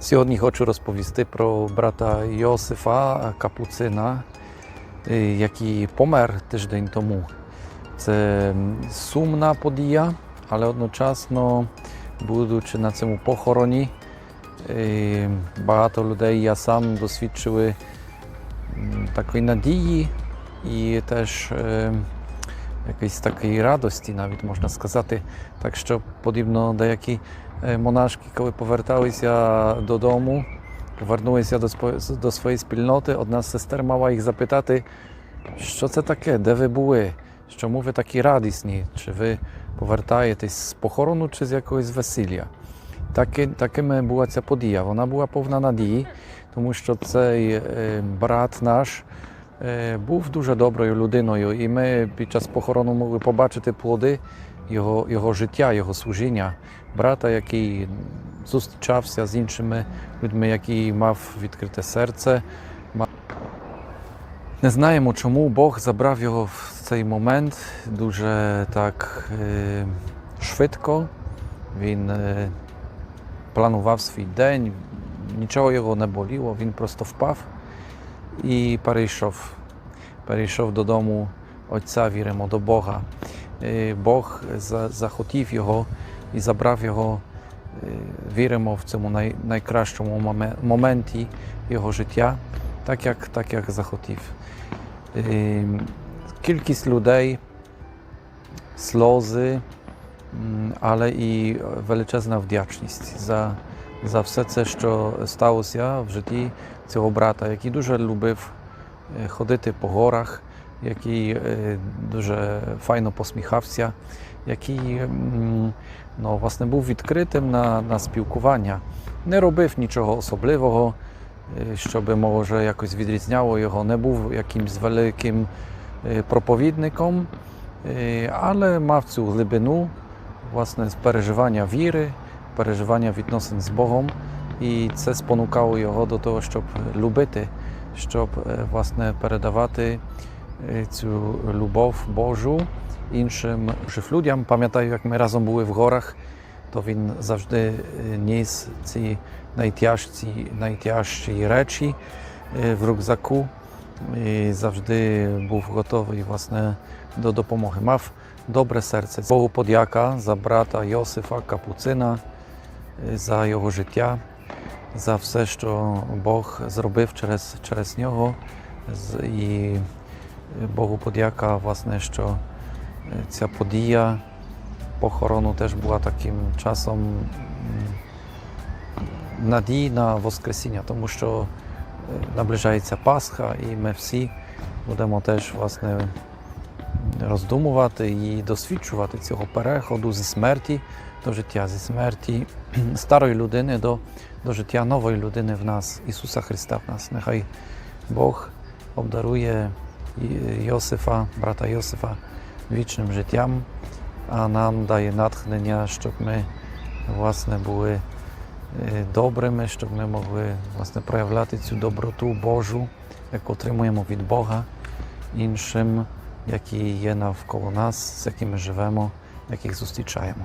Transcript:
Сьогодні хочу розповісти про брата Йосифа Капуцина, е, який помер тиждень тому. Це сумна подія, але одночасно, будучи на цьому похороні, е, багато людей, я сам досвідчили такої надії і теж е, якоїсь такої радості, навіть можна сказати. Так що подібно деякі монашки, коли поверталися додому, повернулися до, до своєї спільноти, одна з сестер мала їх запитати, що це таке, де ви були, чому ви такі радісні, чи ви повертаєтесь з похорону, чи з якогось весілля. Таки, такими була ця подія. Вона була повна надії, тому що цей е, брат наш е, був дуже доброю людиною, і ми під час похорону могли побачити плоди його, його життя, його служіння. Брата, який зустрічався з іншими людьми, який мав відкрите серце. Не знаємо, чому Бог забрав його в цей момент дуже так е, швидко. Він е, планував свій день, нічого його не боліло, він просто впав і перейшов. Перейшов додому Отця, віримо до Бога. Е, Бог захотів його і забрав його. е, Віримо в цьому най, найкращому моменті його життя, так як, так як захотів. Е, Кількість людей, сльози, але і величезна вдячність за, за все це, що сталося в житті цього брата, який дуже любив ходити по горах, який е, дуже файно посміхався, який ну, власне, був відкритим на, на спілкування, не робив нічого особливого, е, щоб може якось відрізняло його, не був якимсь великим е, проповідником, але мав цю глибину власне, переживання віри, переживання відносин з Богом. І це спонукало його до того, щоб любити, щоб власне передавати цю любов Божу іншим жив людям. Пам'ятаю, як ми разом були в горах, то він завжди е, ніс ці найтяжчі, найтяжчі речі е, в рюкзаку і завжди був готовий власне до допомоги. Мав добре серце. Богу подяка за брата Йосифа Капуцина, е, за його життя, за все, що Бог зробив через, через нього. Богу подяка, власне, що ця подія похорону теж була таким часом надії на Воскресіння, тому що наближається Пасха, і ми всі будемо теж власне роздумувати і досвідчувати цього переходу зі смерті до життя, зі смерті старої людини до, до життя нової людини в нас, Ісуса Христа в нас. Нехай Бог обдарує І- Йосифа, брата Йосифа вічним життям, а нам дає натхнення, щоб ми власне були е, добрими, щоб ми могли власне проявляти цю доброту Божу, яку отримуємо від Бога іншим, які є навколо нас, з якими живемо, яких зустрічаємо.